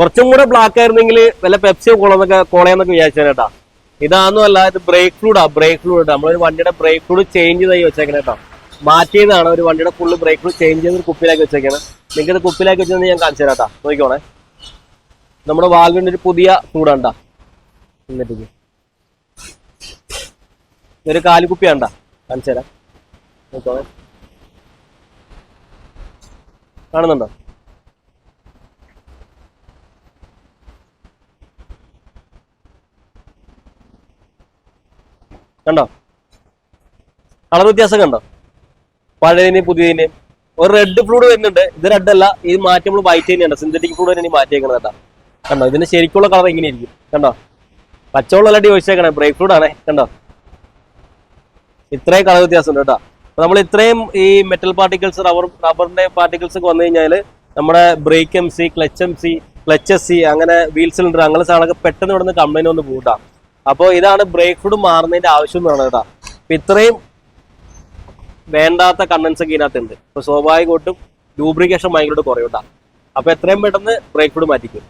കുറച്ചും കൂടെ ബ്ലാക്ക് ആയിരുന്നെങ്കിൽ വല്ല പെപ്സിയോ കോളന്നൊക്കെ കോളയെന്നൊക്കെ വിചാരിച്ചേട്ടാ ഇതാന്നും അല്ല ഇത് ബ്രേക്ക് ഫ്ലൂഡാ ബ്രേക്ക് ഫ്ലൂഡ് നമ്മളൊരു വണ്ടിയുടെ ബ്രേക്ക് ഫ്ലൂഡ് ചേഞ്ച് ചെയ്തായി വെച്ചേക്കണേ കേട്ടോ മാറ്റിയതാണ് ഒരു വണ്ടിയുടെ ഫുള്ള് ബ്രേക്ക് ഫ്ലൂഡ് ചേഞ്ച് ചെയ്ത് കുപ്പിലാക്കി വെച്ചേക്കണം. നിങ്ങൾക്ക് ഇത് കുപ്പിയിലാക്കി വെച്ചത് ഞാൻ കാണിച്ചു തരാട്ടാ നോക്കിക്കോണേ. നമ്മുടെ വാൽവിന്റെ ഒരു പുതിയ ഫ്ലൂഡാണ്ടാ എന്നിട്ട് ഒരു കാലുകുപ്പിയാണ്ടാ കാണിച്ചു തരാം. നോക്കോണേ കാണുന്നുണ്ടോ? കണ്ടോ? കളർ വ്യത്യാസം കണ്ടോ? പഴയതിനെയും പുതിയതിനെയും ഒരു റെഡ് ഫ്ലൂഡ് വരുന്നുണ്ട്. ഇത് റെഡ് അല്ല ഇത് മാറ്റി നമ്മൾ വൈറ്റ് തന്നെയാണ്. സിന്തറ്റിക് ഫ്ലൂഡ് തന്നെ മാറ്റിയേക്കണത് കേട്ടോ. കണ്ടോ? ഇതിന്റെ ശരിക്കുള്ള കളർ ഇങ്ങനെയായിരിക്കും കണ്ടോ? പച്ചവെള്ളം ചോദിച്ചേക്കണേ ബ്രേക്ക് ഫ്ലൂഡ് ആണേ. കണ്ടോ? ഇത്രയും കളർ വ്യത്യാസം ഉണ്ട് കേട്ടോ. അപ്പൊ നമ്മൾ ഇത്രയും ഈ മെറ്റൽ പാർട്ടിക്കിൾസ് റബ്ബർ റബ്ബറിന്റെ പാർട്ടിക്കിൾസ് ഒക്കെ വന്നു കഴിഞ്ഞാൽ നമ്മുടെ brake M C clutch M C clutch S C അങ്ങനെ വീൽ സിലിണ്ടർ അങ്ങനെ സാധനങ്ങൾ പെട്ടെന്ന് ഇവിടെ നിന്ന് കംപ്ലൈന്റ് വന്ന് കൂട്ടാം. അപ്പോൾ ഇതാണ് ബ്രേക്ക് ഫുഡ് മാറുന്നതിന്റെ ആവശ്യം എന്ന് പറയുന്നത് കേട്ടോ. അപ്പൊ ഇത്രയും വേണ്ടാത്ത കണ്ടൻസ് ഒക്കെ ഇതിനകത്തുണ്ട്. അപ്പൊ സ്വാഭാവികമായിട്ടും ലൂബ്രിക്കേഷൻ ഭയങ്കരമായിട്ട് കുറയും കേട്ടോ. അപ്പൊ എത്രയും പെട്ടെന്ന് ബ്രേക്ക് ഫുഡ് മാറ്റിക്കും.